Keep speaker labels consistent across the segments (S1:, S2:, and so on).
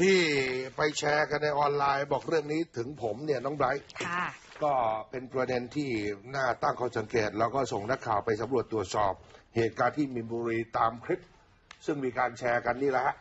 S1: ที่ไปแชร์กันในออนไลน์บอกเรื่องนี้ถึงผมเนี่ยน้องไบรท์
S2: ค่ะ
S1: ก็เป็นประเด็นที่น่าตั้งข้อสังเกต แล้วก็ส่งนักข่าวไปสำรวจตรวจสอบ เหตุการณ์ที่มีนบุรีตามคลิป ซึ่งมีการแชร์กันนี่แหละฮะ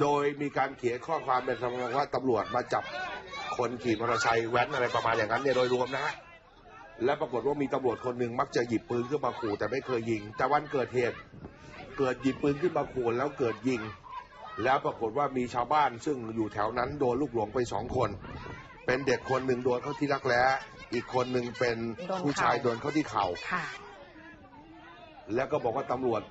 S1: โดยมีการเขียนข้อความเป็นคำนองว่าตำรวจมาจับคนขี่มอเตอร์ไซค์แว้นอะไรประมาณอย่างนั้นเนี่ยโดยรวมนะฮะและปรากฏว่ามีตำรวจคนหนึ่งมักจะหยิบปืนขึ้นมาขู่แต่ไม่เคยยิง แต่วันเกิดเหตุเกิดหยิบปืนขึ้นมาขู่แล้วเกิดยิง แล้วปรากฏว่ามีชาวบ้านซึ่งอยู่แถวนั้นโดนลูกหลงไปสองคน เป็นเด็กคนหนึ่งโดนเข้าที่รักแร้อีกคนหนึ่งเป็น
S2: โดนเข่า
S1: ผู้ชายโดนเข้าที่เข่า
S2: ค่ะ
S1: แล้วก็บอกว่าตำรวจ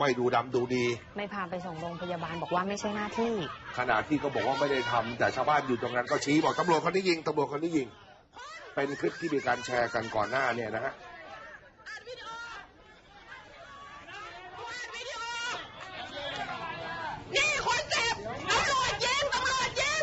S1: ไม่ดูดำดูดี
S2: ไม่พาไปส่งโรงพยาบาลบอกว่าไม่ใช่หน้าที่
S1: ขณะที่ก็บอกว่าไม่ได้ทำแต่ชาวบ้านอยู่ตรงนั้นก็ชี้บอกตำรวจคนนี้ยิงตำรวจคนนี้ยิง เป็นคลิปที่มีการแชร์กันก่อนหน้าเนี่ยนะฮะ
S3: นี่คนเจ็บตำรวจยิงตำรวจยิง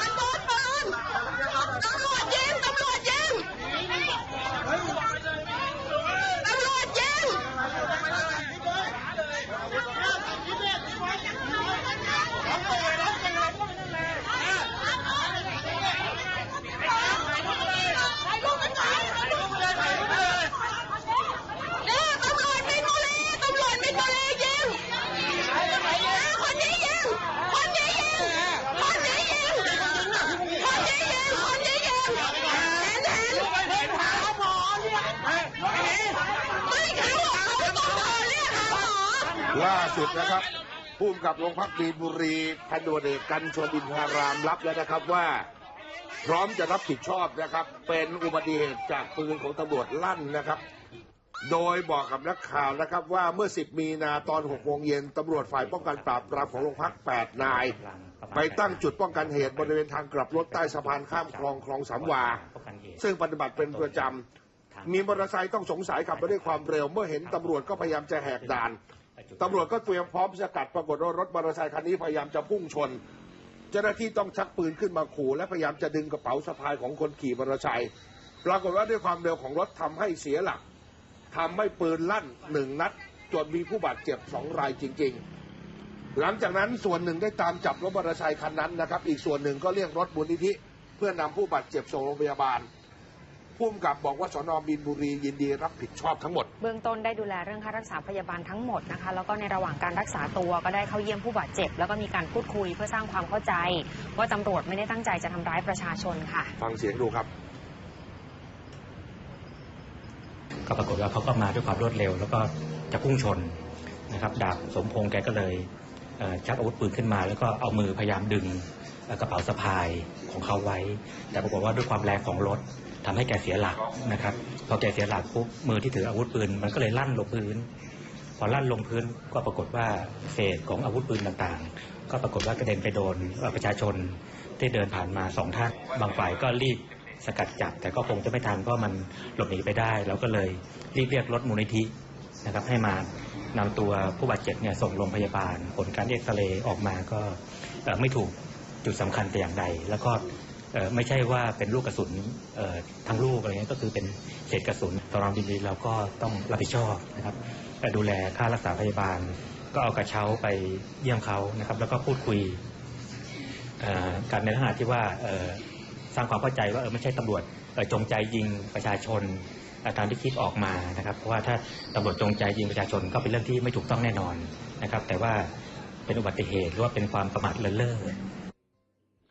S3: มันโดนปืนตำรวจยิงตำรวจยิงตำรวจยิง นี่ตำรวจมินบุรีตำรวจมินบุรียิงคนนี้ยิง คนนี้ยิง คนนี้ยิง คนนี้ยิง คนนี้ยิง เห็นเห็นเห็นหาหมอเนี่ยไม่เขาบอกเขาต้องเรียกหาหมอ
S1: ล่าสุดนะครับผู้กำกับโรงพักมีนบุรีพันตำรวเอกกันชวนอินทารามรับแล้วนะครับว่า พร้อมจะรับผิดชอบนะครับ เป็นอุบัติเหตุจากปืนของตำรวจลั่นนะครับ โดยบอกกับนักข่าวนะครับว่าเมื่อ 10 มีนาตอน6โมงเย็นตำรวจฝ่ายป้องกันปราบปรามของโรงพัก 8 นาย ไปตั้งจุดป้องกันเหตุบริเวณทางกลับรถใต้สะพานข้ามคลองคลองสามวา ซึ่งปฏิบัติเป็นประจำ มีมอเตอร์ไซค์ต้องสงสัยขับมาด้วยความเร็ว เมื่อเห็นตำรวจก็พยายามจะแหกด่านตำรวจก็เตรียมพร้อมสกัดปรากฏว่ารถมอเตอร์ไซคันนี้พยายามจะพุ่งชน เจ้าหน้าที่ต้องชักปืนขึ้นมาขู่และพยายามจะดึงกระเป๋าสะพายของคนขี่มอเตอร์ไซค์ปรากฏว่าด้วยความเร็วของรถทำให้เสียหลักทำให้ปืนลั่นหนึ่งนัดจนมีผู้บาดเจ็บสองรายจริง ๆ หลังจากนั้นส่วนหนึ่งได้ตามจับรถมอเตอร์ไซคันนั้นนะครับ อีกส่วนหนึ่งก็เรียกรถมูลนิธิเพื่อนำผู้บาดเจ็บส่งโรงพยาบาล ผู้กำกับบอกว่าสนบินบุรียินดีรับผิดชอบทั้งหมด
S2: เบื้องต้นได้ดูแลเรื่องค่ารักษาพยาบาลทั้งหมดนะคะ แล้วก็ในระหว่างการรักษาตัวก็ได้เข้าเยี่ยมผู้บาดเจ็บ แล้วก็มีการพูดคุยเพื่อสร้างความเข้าใจ ว่าตำรวจไม่ได้ตั้งใจจะทำร้ายประชาชนค่ะ
S1: ฟังเสียงดูครับ
S4: ก็ปรากฏว่าเขาก็มาด้วยความรวดเร็ว แล้วก็จะพุ่งชนนะครับดาบสมพงษ์แกก็เลยเอ่อชักอาวุธปืนขึ้นมา แล้วก็เอามือพยายามดึงเอ่อกระเป๋าสะพายของเขาไว้ แต่ปรากฏว่าด้วยความแรงของรถ ทำให้แกเสียหลักนะครับ พอแกเสียหลักปุ๊บมือที่ถืออาวุธปืนมันก็เลยลั่นลงพื้น พอลั่นลงพื้นก็ปรากฏว่าเศษของอาวุธปืนต่างๆ ก็ปรากฏว่ากระเด็นไปโดนประชาชนที่เดินผ่านมาสองท่านบางฝ่ายก็รีบสกัดจับ แต่ก็คงจะไม่ทันเพราะมันหลบหนีไปได้เราก็เลยรีบเรียกรถมูลนิธินะครับ ให้มานำตัวผู้บาดเจ็บเนี่ยส่งโรงพยาบาล ผลการเอ็กซเรย์ออกมาก็ไม่ถูกจุดสำคัญแต่อย่างใด แล้วก็ ไม่ใช่ว่าเป็นลูกกระสุนทั้งลูกอะไรเงี้ยก็คือเป็นเศษกระสุนตอนเราบินดีเราก็ต้องรับผิดชอบนะครับดูแลค่ารักษาพยาบาล ก็เอากระเช้าไปเยี่ยมเขานะครับ แล้วก็พูดคุยกันในลักษณะที่ว่าสร้างความเข้าใจว่าเออไม่ใช่ตำรวจจงใจยิงประชาชนตามที่คลิปออกมานะครับเพราะว่าถ้าตำรวจจงใจยิงประชาชนก็เป็นเรื่องที่ไม่ถูกต้องแน่นอนนะครับ แต่ว่าเป็นอุบัติเหตุหรือว่าเป็นความประมาทเลินเล่อ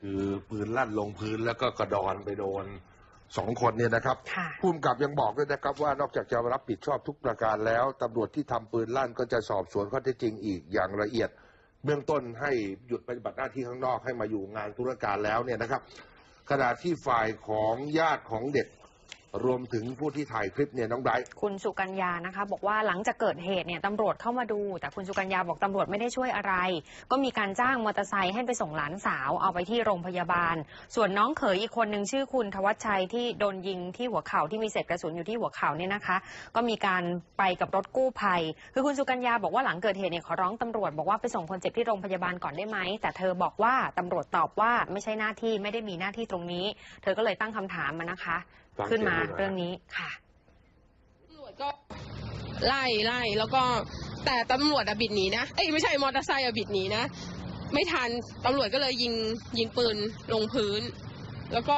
S1: คือปืนลั่นลงพื้นแล้วก็กระดอนไปโดนสองคนเนี่ยนะครับ
S2: ค่ะ
S1: ผู้กำกับยังบอกด้วยนะครับว่านอกจากจะรับผิดชอบทุกประการแล้วตำรวจที่ทำปืนลั่นก็จะสอบสวนข้อเท็จจริงอีกอย่างละเอียด เบื้องต้นให้หยุดปฏิบัติหน้าที่ข้างนอกให้มาอยู่งานธุรการแล้วเนี่ยนะครับขณะที่ฝ่ายของญาติของเด็ก รวมถึงผู้ที่ถ่ายคลิปเนี่ยน้องไบรท์
S2: คุณสุกัญญานะคะ บอกว่าหลังจากเกิดเหตุเนี่ยตำรวจเข้ามาดู แต่คุณสุกัญญาบอกตำรวจไม่ได้ช่วยอะไร ก็มีการจ้างมอเตอร์ไซค์ให้ไปส่งหลานสาวเอาไปที่โรงพยาบาล ส่วนน้องเขยอีกคนหนึ่งชื่อคุณทวัชชัยที่โดนยิงที่หัวเข่าที่มีเศษกระสุนอยู่ที่หัวเข่าเนี่ยนะคะ ก็มีการไปกับรถกู้ภัย คือคุณสุกัญญาบอกว่าหลังเกิดเหตุเนี่ยขอร้องตำรวจบอกว่าไปส่งคนเจ็บที่โรงพยาบาลก่อนได้ไหมแต่เธอบอกว่าตำรวจตอบว่าไม่ใช่หน้าที่ไม่ได้มีหน้าที่ตรงนี้ เธอก็เลยตั้งคำถามมานะคะ ขึ้นมา
S1: เสียงดูหน่อย
S2: เรื่องนี้ค่ะ
S3: ตำรวจก็ไล่ไล่แล้วก็แต่ตำรวจอะบิดหนีนะเอ้ยไม่ใช่มอเตอร์ไซค์อะบิดหนีนะ ไม่ทันตำรวจก็เลยยิงยิงปืนลงพื้น แล้วก็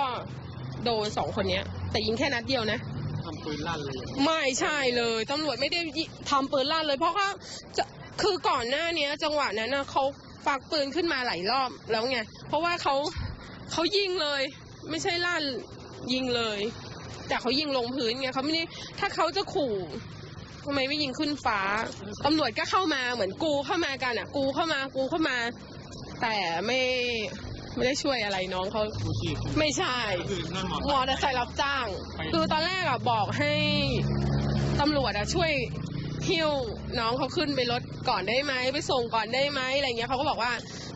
S3: โดนสองคนเนี้ย แต่ยิงแค่นัดเดียวนะ
S5: ทำปืนลั่นเลย
S3: ไม่ใช่เลยตำรวจไม่ได้ยิทำปืนลั่นเลย เพราะเขาจะคือก่อนหน้าเนี้ย จังหวะนั้นนะเขาฟักปืนขึ้นมาหลายรอบแล้วไงเพราะว่าเขาเขายิงเลย ไม่ใช่ลั่นยิงเลย แต่เขายิงลงพื้นไงเขาไม่ได้ถ้าเขาจะขู่ทำไมไม่ยิงขึ้นฟ้าตำรวจก็เข้ามาเหมือนกูเข้ามากันอะ กูเข้ามากูเข้ามา แต่ไม่ไม่ได้ช่วยอะไรน้องเขาไม่ใช่
S5: หมอ
S3: มอเตอร์ไซค์รับจ้าง คือตอนแรกอะบอกให้ตำรวจอะช่วยหิ้วน้องเขาขึ้นไปรถก่อนได้ไหมไปส่งก่อนได้ไหมอะไรเงี้ยเขาก็บอกว่า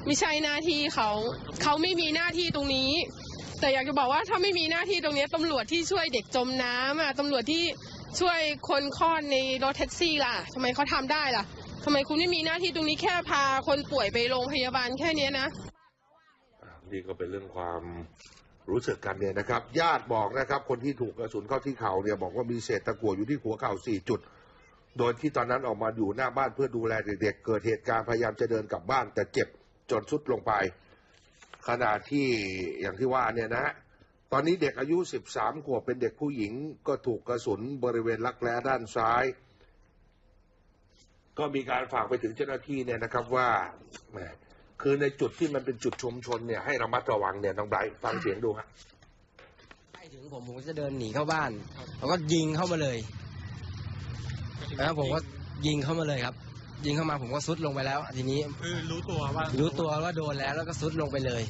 S3: ไม่ใช่หน้าที่เขาเขาไม่มีหน้าที่ตรงนี้ แต่อยากจะบอกว่าถ้าไม่มีหน้าที่ตรงนี้ตำรวจที่ช่วยเด็กจมน้ำอะตำรวจที่ช่วยคนคลอดในรถแท็กซี่ล่ะทำไมเขาทำได้ล่ะทำไมคุณไม่มีหน้าที่ตรงนี้แค่พาคนป่วยไปโรงพยาบาลแค่เนี้นะ
S1: นี่ก็เป็นเรื่องความรู้สึกกันเนี่ยนะครับ ญาติบอกนะครับ คนที่ถูกกระสุนเข้าที่เข่าเนี่ยบอกว่ามีเศษตะกั่วอยู่ที่หัวเข่าสี่จุด โดยที่ตอนนั้นออกมาอยู่หน้าบ้านเพื่อดูแลเด็กๆเกิดเหตุการณ์พยายามจะเดินกลับบ้านแต่เจ็บจนสุดลงไป ขณะที่อย่างที่ว่าเนี่ยนะฮะตอนนี้เด็กอายุ 13 ขวบเป็นเด็กผู้หญิง ก็ถูกกระสุนบริเวณรักแร้ด้านซ้าย ก็มีการฝากไปถึงเจ้าหน้าที่เนี่ยนะครับว่าคือในจุดที่มันเป็นจุดชุมชนเนี่ยให้ระมัดระวังเนี่ยน้องไบรท์ฟังเสียงดูฮะ
S6: ใกล้ถึงผมผมก็จะเดินหนีเข้าบ้านเขาก็ยิงเข้ามาเลยแล้วผมก็ยิงเข้ามาเลยครับ ยิงเข้ามาผมก็ซุดลงไปแล้ว ทีนี้
S5: คือรู้ตัวว่า
S6: รู้ตัวว่าโดนแล้วแล้วก็ซุดลงไปเลย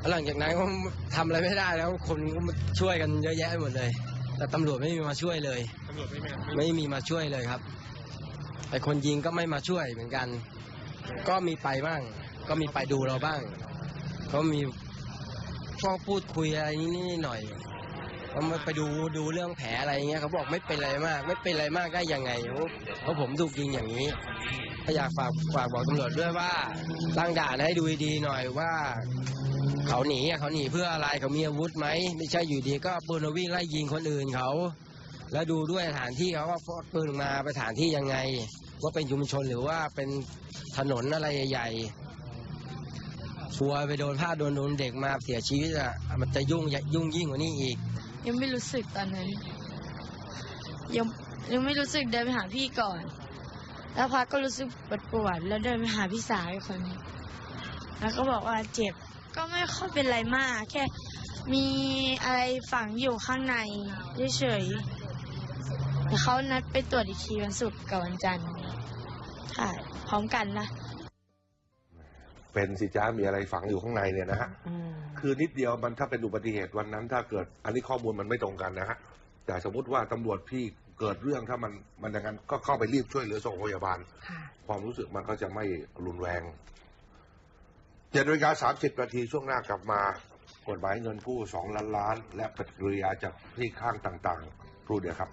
S6: แล้วหลังจากนั้นก็ทำอะไรไม่ได้แล้วคนก็มาช่วยกันเยอะแยะไปหมดเลย แต่ตำรวจไม่มีมาช่วยเลย
S5: ตำรวจไม่มา
S6: ไม่มีมาช่วยเลยครับไอคนยิงก็ไม่มาช่วยเหมือนกัน ก็มีไปบ้าง ก็มีไปดูเราบ้างก็มีพวกพูดคุยอะไรนิดๆหน่อย ๆก็มาไปดูดูเรื่องแผลอะไรเงี้ยเขาบอกไม่เป็นไรมาก ไม่เป็นไรมากได้ยังไงเพราะผมถูกยิงอย่างนี้ก็อยากฝากฝากบอกตำรวจด้วยว่าตั้งด่านให้ดูดีหน่อยว่า เขาหนีเขาหนีเพื่ออะไรเขามีอาวุธไหมไม่ใช่อยู่ดีก็ปืนมาวิ่งไล่ยิงคนอื่นเขา แล้วดูด้วยสถานที่เขาว่าฟอดปืนมาไปสถานที่ยังไง ว่าเป็นชุมชนหรือว่าเป็นถนนอะไรใหญ่ๆชัวไปโดนพลาดโดนโดนเด็กมาเสียชีวิตอะมันจะยุ่งยุ่งยิ่งกว่านี้อีก
S7: ยังไม่รู้สึกตอนนั้น ยังยังไม่รู้สึกเดินไปหาพี่ก่อน แล้วพักก็รู้สึกปวดปวดแล้วเดินไปหาพี่สาวอีกคนนึงแล้วก็บอกว่าเจ็บก็ไม่ค่อยเป็นไรมาก แค่มีอะไรฝังอยู่ข้างในเฉยๆแต่เขานัดไปตรวจอีกทีวันศุกร์กับวันจันทร์ใช่พร้อมกันนะ
S1: เป็นสิจ้ามีอะไรฝังอยู่ข้างในเนี่ยนะฮะ
S2: อืม
S1: คือนิดเดียวมันถ้าเป็นอุบัติเหตุวันนั้น ถ้าเกิดอันนี้ข้อมูลมันไม่ตรงกันนะฮะแต่สมมติว่าตำรวจพี่เกิดเรื่องถ้ามันมันอย่างนั้นก็เข้าไปรีบช่วยเหลือส่งโรงพยาบาล
S2: ค่ะ
S1: ความรู้สึกมันก็จะไม่รุนแรงเจ็ดนาฬิกาสามสิบนาทีช่วงหน้ากลับมากฎหมายเงินกู้สองล้านล้าน และปฏิกิริยาจากที่ข้างต่างๆครู่เดียวครับ